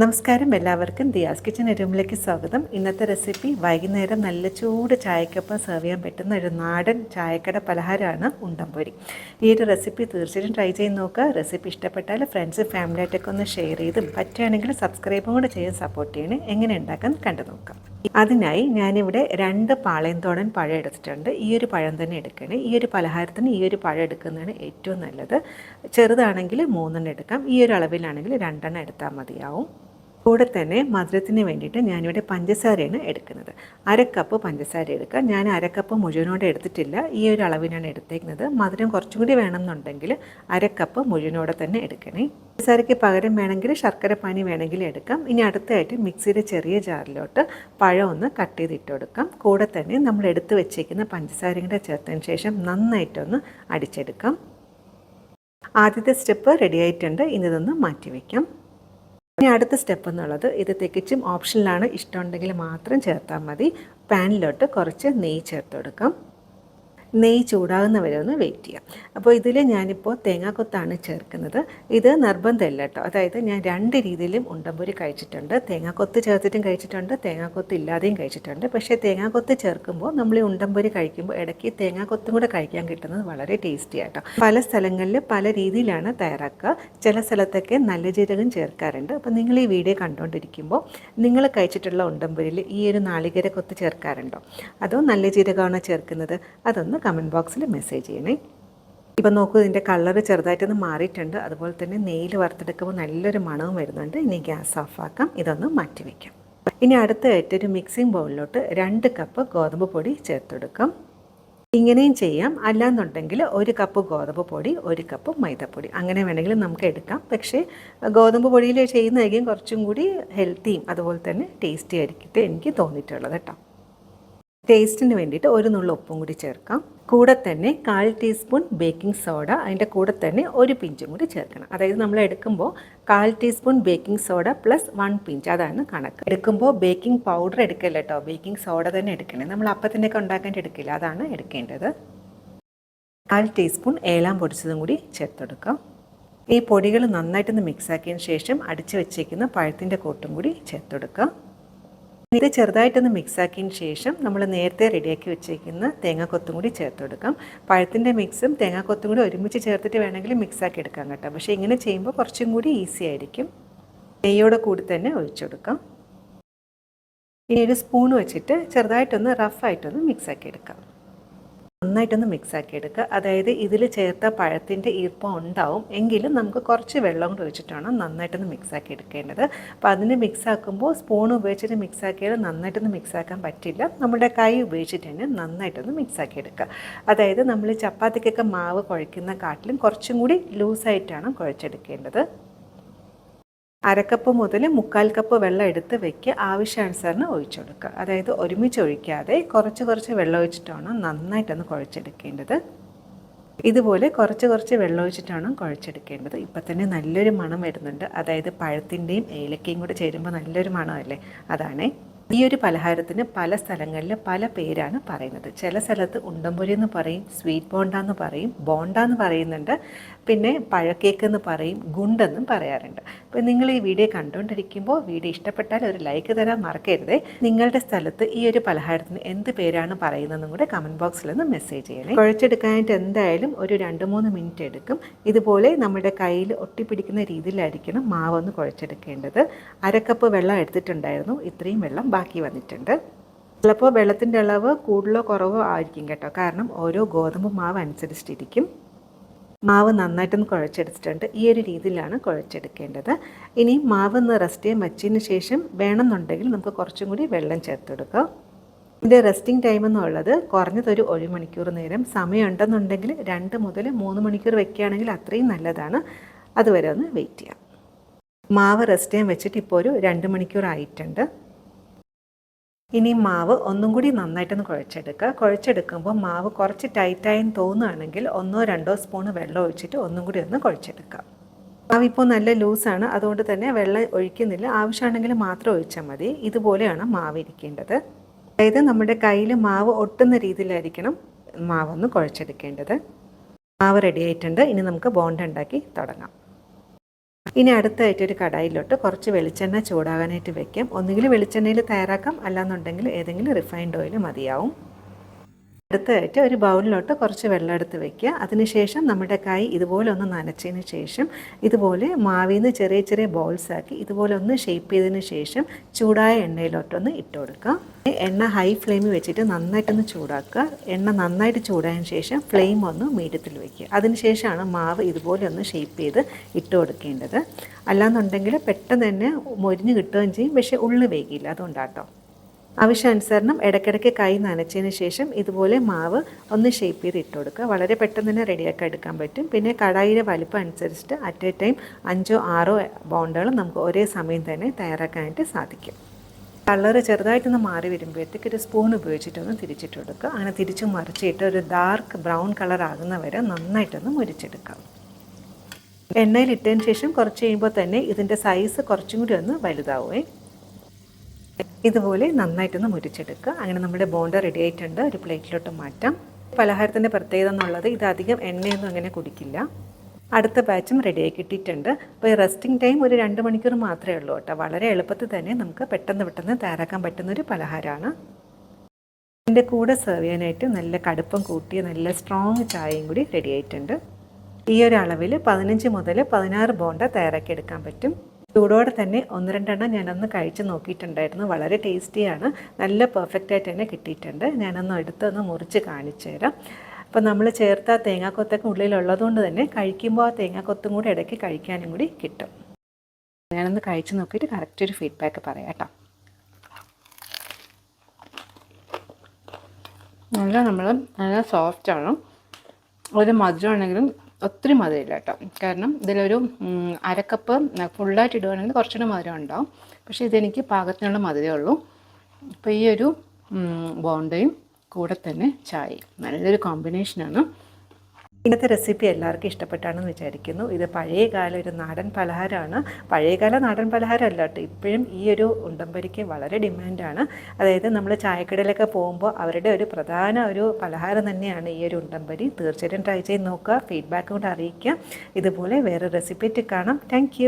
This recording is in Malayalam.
നമസ്കാരം എല്ലാവർക്കും ദിയാസ് കിച്ചൻ റൂമിലേക്ക് സ്വാഗതം. ഇന്നത്തെ റെസിപ്പി വൈകുന്നേരം നല്ല ചൂട് ചായക്കൊപ്പം സെർവ് ചെയ്യാൻ പറ്റുന്ന ഒരു നാടൻ ചായക്കട പലഹാരമാണ് ഉണ്ടംപൊരി. ഈ ഒരു റെസിപ്പി തീർച്ചയായും ട്രൈ ചെയ്ത് നോക്കുക. റെസിപ്പി ഇഷ്ടപ്പെട്ടാൽ ഫ്രണ്ട്സ് ഫാമിലിയായിട്ടൊക്കെ ഒന്ന് ഷെയർ ചെയ്തും പറ്റുകയാണെങ്കിൽ സബ്സ്ക്രൈബും കൂടെ ചെയ്യാൻ സപ്പോർട്ട് ചെയ്യണേ. എങ്ങനെ ഉണ്ടാക്കാൻ കണ്ടു നോക്കാം. അതിനായി ഞാനിവിടെ രണ്ട് പാളയന്തോടൻ പഴം എടുത്തിട്ടുണ്ട്. ഈ ഒരു പഴം തന്നെ എടുക്കണേ. ഈ ഒരു പലഹാരത്തിന് ഈ ഒരു പഴം എടുക്കുന്നതാണ് ഏറ്റവും നല്ലത്. ചെറുതാണെങ്കിൽ മൂന്നെണ്ണം എടുക്കാം. ഈ ഒരു അളവിലാണെങ്കിൽ രണ്ടെണ്ണം എടുത്താൽ മതിയാവും. കൂടെ തന്നെ മധുരത്തിന് വേണ്ടിയിട്ട് ഞാനിവിടെ പഞ്ചസാരയാണ് എടുക്കുന്നത്. അരക്കപ്പ് കപ്പ് പഞ്ചസാര എടുക്കുക. ഞാൻ അരക്കപ്പ് കപ്പ് മുഴുവനോടെ എടുത്തിട്ടില്ല. ഈ ഒരു അളവിനാണ് എടുത്തേക്കുന്നത്. മധുരം കുറച്ചും കൂടി വേണമെന്നുണ്ടെങ്കിൽ അരക്കപ്പ് കപ്പ് മുഴുവനോടെ തന്നെ എടുക്കണേ. പഞ്ചസാരയ്ക്ക് പകരം വേണമെങ്കിൽ ശർക്കര പാനി വേണമെങ്കിൽ എടുക്കാം. ഇനി അടുത്തായിട്ട് മിക്സിയുടെ ചെറിയ ജാറിലോട്ട് പഴം ഒന്ന് കട്ട് ചെയ്തിട്ട് കൊടുക്കാം. കൂടെ തന്നെ നമ്മൾ എടുത്ത് വെച്ചേക്കുന്ന പഞ്ചസാരയും കൂടെ ചേർത്തതിന് ശേഷം നന്നായിട്ടൊന്ന് അടിച്ചെടുക്കാം. ആദ്യത്തെ സ്റ്റെപ്പ് റെഡി ആയിട്ടുണ്ട്. ഇനി ഇതൊന്ന് മാറ്റി ഇനി അടുത്ത സ്റ്റെപ്പ് എന്നുള്ളത് ഇത് തികച്ചും ഓപ്ഷനിലാണ് ഇഷ്ടമുണ്ടെങ്കിൽ മാത്രം ചേർത്താൽ മതി. പാനിലോട്ട് കുറച്ച് നെയ്യ് ചേർത്ത് കൊടുക്കാം നെയ്യ് ചൂടാകുന്ന ഒന്ന് വെയിറ്റ് ചെയ്യാം. അപ്പോൾ ഇതിൽ ഞാനിപ്പോൾ തേങ്ങാക്കൊത്താണ് ചേർക്കുന്നത്. ഇത് നിർബന്ധമില്ല കേട്ടോ. അതായത് ഞാൻ രണ്ട് രീതിയിലും ഉണ്ടമ്പൂരി കഴിച്ചിട്ടുണ്ട്. തേങ്ങാക്കൊത്ത് ചേർത്തിട്ടും കഴിച്ചിട്ടുണ്ട്. തേങ്ങാക്കൊത്ത് ഇല്ലാതെയും കഴിച്ചിട്ടുണ്ട്. പക്ഷേ തേങ്ങാക്കൊത്ത് ചേർക്കുമ്പോൾ നമ്മൾ ഈ ഉണ്ടംപൊരി കഴിക്കുമ്പോൾ ഇടയ്ക്ക് തേങ്ങാക്കൊത്തും കൂടെ കഴിക്കാൻ കിട്ടുന്നത് വളരെ ടേസ്റ്റി ആട്ടോ പല സ്ഥലങ്ങളിൽ പല രീതിയിലാണ് തയ്യാറാക്കുക. ചില സ്ഥലത്തൊക്കെ നല്ല ജീരകം ചേർക്കാറുണ്ട്. അപ്പോൾ നിങ്ങൾ ഈ വീഡിയോ കണ്ടുകൊണ്ടിരിക്കുമ്പോൾ നിങ്ങൾ കഴിച്ചിട്ടുള്ള ഉണ്ടമ്പൂരിൽ ഈ ഒരു നാളികേര കൊത്ത് ചേർക്കാറുണ്ടോ? അതോ നല്ല ജീരകമാണോ ചേർക്കുന്നത്? അതൊന്ന് കമന്റ് ബോക്സിൽ മെസ്സേജ് ചെയ്യണേ. ഇപ്പം നോക്കൂ ഇതിന്റെ കളർ ചെറുതായിട്ടൊന്ന് മാറിയിട്ടുണ്ട്. അതുപോലെ തന്നെ നെയ്യിൽ വറുത്തെടുക്കുമ്പോൾ നല്ലൊരു മണവും വരുന്നുണ്ട്. ഇനി ഗ്യാസ് ഓഫാക്കാം. ഇതൊന്ന് മാറ്റി വയ്ക്കാം ഇനി അടുത്തായിട്ട് ഒരു മിക്സിംഗ് ബൗളിലോട്ട് രണ്ട് കപ്പ് ഗോതമ്പ് പൊടി ചേർത്തെടുക്കാം. ഇങ്ങനെയും ചെയ്യാം. അല്ലാന്നുണ്ടെങ്കിൽ ഒരു കപ്പ് ഗോതമ്പ് പൊടി ഒരു കപ്പ് മൈദപ്പൊടി. അങ്ങനെ വേണമെങ്കിൽ നമുക്ക് എടുക്കാം. പക്ഷേ ഗോതമ്പ് പൊടിയിൽ ചെയ്യുന്നതായിരിക്കും കുറച്ചും കൂടി ഹെൽത്തിയും അതുപോലെ തന്നെ ടേസ്റ്റി ആയിരിക്കും എനിക്ക് തോന്നിയിട്ടുള്ളത് കേട്ടോ. ടേസ്റ്റിന് വേണ്ടിയിട്ട് ഒരു നുള്ള ഉപ്പും കൂടി ചേർക്കാം. കൂടെ തന്നെ കാൽ ടീസ്പൂൺ ബേക്കിംഗ് സോഡ അതിന്റെ കൂടെ തന്നെ ഒരു പിഞ്ചും കൂടി ചേർക്കണം. അതായത് നമ്മൾ എടുക്കുമ്പോൾ കാൽ teaspoon baking soda plus one pinch അതാണ് കണക്ക്. എടുക്കുമ്പോൾ ബേക്കിംഗ് പൗഡർ എടുക്കല്ല കേട്ടോ ബേക്കിംഗ് സോഡ തന്നെ എടുക്കണേ. നമ്മൾ അപ്പത്തിന്റെയൊക്കെ ഉണ്ടാക്കാൻ എടുക്കില്ല. അതാണ് എടുക്കേണ്ടത്. കാൽ ടീസ്പൂൺ ഏലാം പൊടിച്ചതും കൂടി ചേർത്തെടുക്കാം. ഈ പൊടികൾ നന്നായിട്ടൊന്ന് മിക്സാക്കിയതിന് ശേഷം അടിച്ചു വെച്ചേക്കുന്ന പഴത്തിന്റെ കൂട്ടും കൂടി ചേർത്തെടുക്കാം. ഇത് ചെറുതായിട്ടൊന്ന് മിക്സാക്കിയതിന് ശേഷം നമ്മൾ നേരത്തെ റെഡിയാക്കി വെച്ചേക്കുന്ന തേങ്ങാക്കൊത്തും കൂടി ചേർത്ത് കൊടുക്കാം. പഴത്തിന്റെ മിക്സും തേങ്ങാക്കൊത്തും കൂടി ഒരുമിച്ച് ചേർത്തിട്ട് വേണമെങ്കിൽ മിക്സാക്കി എടുക്കാം കേട്ടോ. പക്ഷേ ഇങ്ങനെ ചെയ്യുമ്പോൾ കുറച്ചും കൂടി ഈസി ആയിരിക്കും. നെയ്യോടെ കൂടി തന്നെ ഒഴിച്ചു കൊടുക്കാം. ഇനി ഒരു സ്പൂൺ വെച്ചിട്ട് ചെറുതായിട്ടൊന്ന് റഫായിട്ടൊന്ന് മിക്സാക്കി എടുക്കാം. നന്നായിട്ടൊന്ന് മിക്സ് ആക്കി എടുക്കുക അതായത് ഇതിൽ ചേർത്ത പഴത്തിന്റെ ഈർപ്പം ഉണ്ടാവും. എങ്കിലും നമുക്ക് കുറച്ച് വെള്ളം കൂടി ഒഴിച്ചിട്ടാണ് നന്നായിട്ടൊന്ന് മിക്സ് ആക്കി എടുക്കേണ്ടത് അപ്പോൾ അതിന് മിക്സ് ആക്കുമ്പോൾ സ്പൂൺ ഉപയോഗിച്ചിട്ട് മിക്സ് ആക്കിയാൽ നന്നായിട്ടൊന്ന് മിക്സ് ആക്കാൻ പറ്റില്ല. നമ്മുടെ കൈ ഉപയോഗിച്ചിട്ട് തന്നെ നന്നായിട്ടൊന്ന് മിക്സ് ആക്കി എടുക്കുക അതായത് നമ്മൾ ചപ്പാത്തിക്കൊക്കെ മാവ് കുഴക്കുന്ന കാട്ടിലും കുറച്ചും കൂടി ലൂസായിട്ടാണ് കുഴച്ചെടുക്കേണ്ടത്. അരക്കപ്പ് മുതൽ മുക്കാൽ കപ്പ് വെള്ളം എടുത്ത് വെക്കുക. ആവശ്യാനുസരണം ഒഴിച്ചു കൊടുക്കുക. അതായത് ഒരുമിച്ച് ഒഴിക്കാതെ കുറച്ച് കുറച്ച് വെള്ളം ഒഴിച്ചിട്ടാണ് നന്നായിട്ടൊന്ന് കുഴച്ചെടുക്കേണ്ടത്. ഇതുപോലെ കുറച്ച് കുറച്ച് വെള്ളം ഒഴിച്ചിട്ടാണ് കുഴച്ചെടുക്കേണ്ടത്. ഇപ്പം തന്നെ നല്ലൊരു മണം വരുന്നുണ്ട്. അതായത് പഴത്തിന്റെയും ഏലക്കയും കൂടെ ചേരുമ്പോൾ നല്ലൊരു മണമല്ലേ? അതാണേ. ഈ ഒരു പലഹാരത്തിന് പല സ്ഥലങ്ങളിൽ പല പേരാണ് പറയുന്നത്. ചില സ്ഥലത്ത് ഉണ്ടംപൊരി എന്ന് പറയും സ്വീറ്റ് ബോണ്ട എന്ന് പറയും ബോണ്ട എന്ന് പറയുന്നുണ്ട്. പിന്നെ പഴക്കേക്ക് എന്ന് പറയും ഗുണ്ടെന്നും പറയാറുണ്ട്. അപ്പോൾ നിങ്ങൾ ഈ വീഡിയോ കണ്ടുകൊണ്ടിരിക്കുമ്പോൾ വീഡിയോ ഇഷ്ടപ്പെട്ടാൽ ഒരു ലൈക്ക് തരാൻ മറക്കരുത്. നിങ്ങളുടെ സ്ഥലത്ത് ഈ ഒരു പലഹാരത്തിന് എന്ത് പേരാണ് പറയുന്നതെന്നും കൂടെ കമന്റ് ബോക്സിൽ ഒന്ന് മെസ്സേജ് ചെയ്യണേ. കുഴച്ചെടുക്കാനായിട്ട് എന്തായാലും ഒരു രണ്ട് മൂന്ന് മിനിറ്റ് എടുക്കും. ഇതുപോലെ നമ്മുടെ കയ്യിൽ ഒട്ടിപ്പിടിക്കുന്ന രീതിയിലായിരിക്കണം ഒന്ന് കുഴച്ചെടുക്കേണ്ടത്. അരക്കപ്പ് വെള്ളം എടുത്തിട്ടുണ്ടായിരുന്നു. ഇത്രയും വെള്ളം ബാക്കി വന്നിട്ടുണ്ട്. ചിലപ്പോൾ വെള്ളത്തിന്റെ അളവ് കൂടുതലോ കുറവോ ആയിരിക്കും കേട്ടോ. കാരണം ഓരോ ഗോതമ്പ് മാവ് അനുസരിച്ചിരിക്കും. മാവ് നന്നായിട്ടൊന്ന് കുഴച്ചെടുത്തിട്ടുണ്ട്. ഈ ഒരു രീതിയിലാണ് കുഴച്ചെടുക്കേണ്ടത്. ഇനി മാവ് ഒന്ന് റെസ്റ്റ് ചെയ്യാൻ വച്ചതിന് ശേഷം വേണമെന്നുണ്ടെങ്കിൽ നമുക്ക് കുറച്ചും കൂടി വെള്ളം ചേർത്തെടുക്കാം ഇതിന്റെ റെസ്റ്റിംഗ് ടൈം എന്നുള്ളത് കുറഞ്ഞതൊരു ഒരു മണിക്കൂർ നേരം. സമയമുണ്ടെന്നുണ്ടെങ്കിൽ രണ്ട് മുതൽ മൂന്ന് മണിക്കൂർ വെക്കുകയാണെങ്കിൽ അത്രയും നല്ലതാണ്. അതുവരെ ഒന്ന് വെയിറ്റ് ചെയ്യാം. മാവ് റെസ്റ്റ് ചെയ്യാൻ വെച്ചിട്ട് ഇപ്പോൾ ഒരു രണ്ട് മണിക്കൂർ ആയിട്ടുണ്ട്. ഇനി മാവ് ഒന്നും കൂടി നന്നായിട്ടൊന്ന് കുഴച്ചെടുക്കുക. കുഴച്ചെടുക്കുമ്പോൾ മാവ് കുറച്ച് ടൈറ്റായി തോന്നുകയാണെങ്കിൽ ഒന്നോ രണ്ടോ സ്പൂൺ വെള്ളം ഒഴിച്ചിട്ട് ഒന്നും കൂടി ഒന്ന് കുഴച്ചെടുക്കുക. മാവ് ഇപ്പോൾ നല്ല ലൂസാണ്. അതുകൊണ്ട് തന്നെ വെള്ളം ഒഴിക്കുന്നില്ല. ആവശ്യമാണെങ്കിൽ മാത്രം ഒഴിച്ചാൽ മതി. ഇതുപോലെയാണ് മാവ് ഇരിക്കേണ്ടത്. അതായത് നമ്മുടെ കയ്യിൽ മാവ് ഒട്ടുന്ന രീതിയിലായിരിക്കണം മാവൊന്ന് കുഴച്ചെടുക്കേണ്ടത്. മാവ് റെഡി ആയിട്ടുണ്ട്. ഇനി നമുക്ക് ബോണ്ട ഉണ്ടാക്കി തുടങ്ങാം. ഇനി അടുത്തായിട്ട് ഒരു കടായിലോട്ട് കുറച്ച് വെളിച്ചെണ്ണ ചൂടാകാനായിട്ട് വെക്കാം. ഒന്നുകിൽ വെളിച്ചെണ്ണയിൽ തയ്യാറാക്കാം. അല്ലാന്നുണ്ടെങ്കിൽ ഏതെങ്കിലും റിഫൈൻഡ് ഓയിൽ മതിയാവും. അടുത്തതായിട്ട് ഒരു ബൗളിലോട്ട് കുറച്ച് വെള്ളം എടുത്ത് വെക്കുക. അതിനുശേഷം നമ്മുടെ കൈ ഇതുപോലെ ഒന്ന് നനച്ചതിന് ശേഷം ഇതുപോലെ മാവിൽ നിന്ന് ചെറിയ ചെറിയ ബോൾസ് ആക്കി ഇതുപോലെ ഒന്ന് ഷേപ്പ് ചെയ്തതിന് ശേഷം ചൂടായ എണ്ണയിലോട്ടൊന്ന് ഇട്ട് കൊടുക്കാം എണ്ണ ഹൈ ഫ്ലെയിമിൽ വെച്ചിട്ട് നന്നായിട്ടൊന്ന് ചൂടാക്കുക. എണ്ണ നന്നായിട്ട് ചൂടായതിന് ശേഷം ഫ്ലെയിം ഒന്ന് മീഡിയത്തിൽ വയ്ക്കുക അതിനുശേഷമാണ് മാവ് ഇതുപോലെ ഒന്ന് ഷേപ്പ് ചെയ്ത് ഇട്ട് കൊടുക്കേണ്ടത്. അല്ലാന്നുണ്ടെങ്കിൽ പെട്ടെന്ന് തന്നെ മൊരിഞ്ഞ് കിട്ടുകയും ചെയ്യും. പക്ഷേ ഉള്ളു വേഗിയില്ല അതുകൊണ്ടാട്ടോ. ആവശ്യാനുസരണം ഇടയ്ക്കിടയ്ക്ക് കൈ നനച്ചതിന് ശേഷം ഇതുപോലെ മാവ് ഒന്ന് ഷേപ്പ് ചെയ്ത് ഇട്ട് കൊടുക്കുക. വളരെ പെട്ടെന്ന് തന്നെ റെഡിയാക്കി എടുക്കാൻ പറ്റും. പിന്നെ കടായിയുടെ വലിപ്പം അനുസരിച്ചിട്ട് അറ്റ് എ ടൈം അഞ്ചോ ആറോ ബോണ്ടുകൾ നമുക്ക് ഒരേ സമയം തന്നെ തയ്യാറാക്കാനായിട്ട് സാധിക്കും. കളറ് ചെറുതായിട്ടൊന്ന് മാറി വരുമ്പോഴത്തേക്ക് ഒരു സ്പൂൺ ഉപയോഗിച്ചിട്ടൊന്ന് തിരിച്ചിട്ട് കൊടുക്കുക. അങ്ങനെ തിരിച്ചു മറിച്ചിട്ട് ഒരു ഡാർക്ക് ബ്രൗൺ കളർ ആകുന്ന വരെ നന്നായിട്ടൊന്ന് മുരിച്ചെടുക്കാം. എണ്ണയിൽ ഇട്ടതിന് ശേഷം കുറച്ച് കഴിയുമ്പോൾ തന്നെ ഇതിന്റെ സൈസ് കുറച്ചും കൂടി ഒന്ന് വലുതാവുകയും ഇതുപോലെ നന്നായിട്ടൊന്ന് മുരിച്ചെടുക്കുക. അങ്ങനെ നമ്മുടെ ബോണ്ട റെഡി ആയിട്ടുണ്ട്. ഒരു പ്ലേറ്റിലോട്ട് മാറ്റാം. പലഹാരത്തിന്റെ പ്രത്യേകത എന്നുള്ളത് ഇത് അധികം എണ്ണയൊന്നും അങ്ങനെ കുടിക്കില്ല. അടുത്ത ബാച്ചും റെഡിയായി കിട്ടിയിട്ടുണ്ട്. അപ്പോൾ ഈ റെസ്റ്റിംഗ് ടൈം ഒരു രണ്ട് മണിക്കൂർ മാത്രമേ ഉള്ളൂ കേട്ടോ. വളരെ എളുപ്പത്തിൽ തന്നെ നമുക്ക് പെട്ടെന്ന് പെട്ടെന്ന് തയ്യാറാക്കാൻ പറ്റുന്ന ഒരു പലഹാരമാണ്. ഇതിന്റെ കൂടെ സെർവ് ചെയ്യാനായിട്ട് നല്ല കടുപ്പം കൂട്ടിയ നല്ല സ്ട്രോങ് ചായയും കൂടി റെഡി ആയിട്ടുണ്ട്. ഈ ഒരു അളവിൽ പതിനഞ്ച് മുതൽ പതിനാറ് ബോണ്ട തയ്യാറാക്കി എടുക്കാൻ പറ്റും. ചൂടോടെ തന്നെ ഒന്ന് രണ്ടെണ്ണം ഞാനൊന്ന് കഴിച്ച് നോക്കിയിട്ടുണ്ടായിരുന്നു. വളരെ ടേസ്റ്റിയാണ്. നല്ല പെർഫെക്റ്റ് ആയിട്ട് തന്നെ കിട്ടിയിട്ടുണ്ട്. ഞാനൊന്ന് എടുത്തൊന്ന് മുറിച്ച് കാണിച്ചു തരാം. അപ്പോൾ നമ്മൾ ചേർത്ത തേങ്ങാക്കൊത്തൊക്കെ ഉള്ളിലുള്ളതുകൊണ്ട് തന്നെ കഴിക്കുമ്പോൾ ആ തേങ്ങാക്കൊത്തും കൂടി ഇടയ്ക്ക് കഴിക്കാനും കൂടി കിട്ടും. ഞാനൊന്ന് കഴിച്ച് നോക്കിയിട്ട് കറക്റ്റ് ഒരു ഫീഡ്ബാക്ക് പറയാം കേട്ടോ. നല്ല നമ്മൾ നല്ല സോഫ്റ്റാണ് ഒരു മധുരമാണെങ്കിലും ഒത്തിരി മധുരമില്ല കേട്ടോ. കാരണം ഇതിലൊരു അരക്കപ്പ് ഫുള്ളായിട്ട് ഇടുകയാണെങ്കിൽ കുറച്ചുകൂടെ മധുരം ഉണ്ടാവും. പക്ഷേ ഇതെനിക്ക് പാകത്തിനുള്ള മധുരമേ ഉള്ളൂ. അപ്പോൾ ഈ ഒരു ബോണ്ടയും കൂടെ തന്നെ ചായയും. നല്ലൊരു കോമ്പിനേഷനാണ് ഇന്നത്തെ റെസിപ്പി എല്ലാവർക്കും ഇഷ്ടപ്പെട്ടാണെന്ന് വിചാരിക്കുന്നു. ഇത് പഴയകാല ഒരു നാടൻ പലഹാരമാണ്. പഴയകാല നാടൻ പലഹാരം അല്ല കേട്ടോ. ഇപ്പോഴും ഈ ഒരു ഉണ്ടമ്പരിക്ക് വളരെ ഡിമാൻഡാണ്. അതായത് നമ്മൾ ചായക്കടയിലൊക്കെ പോകുമ്പോൾ അവരുടെ ഒരു പ്രധാന ഒരു പലഹാരം തന്നെയാണ് ഈ ഒരു ഉണ്ടമ്പരി തീർച്ചയായിട്ടും ട്രൈ ചെയ്ത് നോക്കുക ഫീഡ്ബാക്ക് കൊണ്ട് അറിയിക്കുക. ഇതുപോലെ വേറെ റെസിപ്പി കാണാം. താങ്ക്